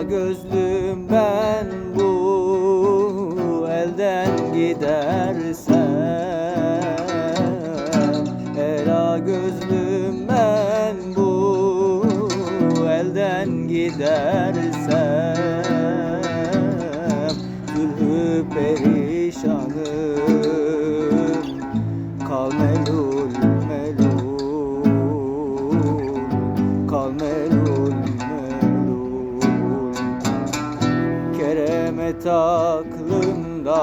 Kara gözlüm ben bu elden gidersen Kara gözlüm ben bu elden gidersen Zülhü perişanım kal melul melul kal melul Rahmet aklından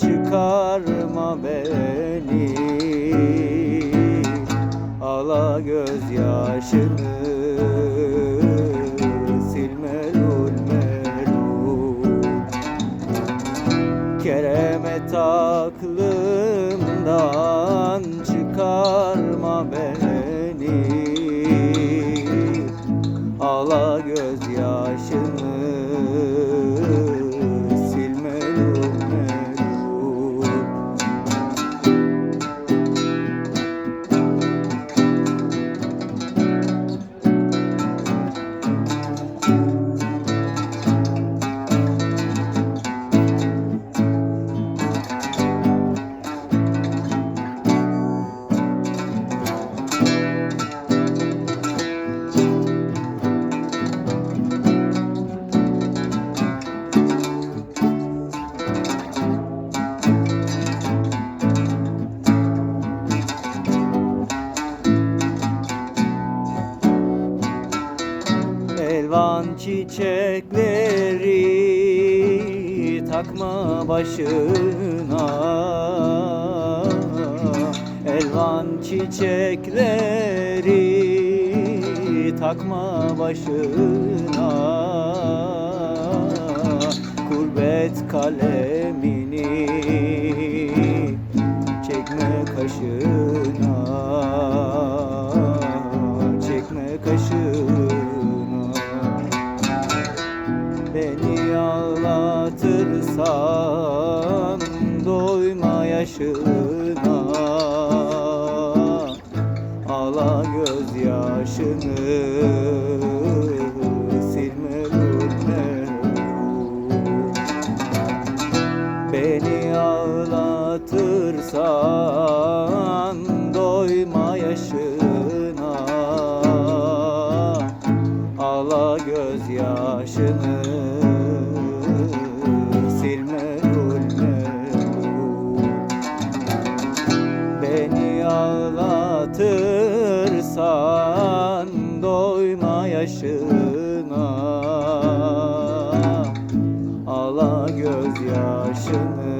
çıkarma beni. Ala gözyaşını silmelul melul Keremet aklından çıkarma beni. Elvan çiçekleri takma başına. Elvan çiçekleri takma başına. Kurbet kalemini çekme kaşına ağlatırsan doyma yaşına. Ağla gözyaşını silme lütfen Beni ağlatırsan doyma yaşına yaşına. Ağla gözyaşını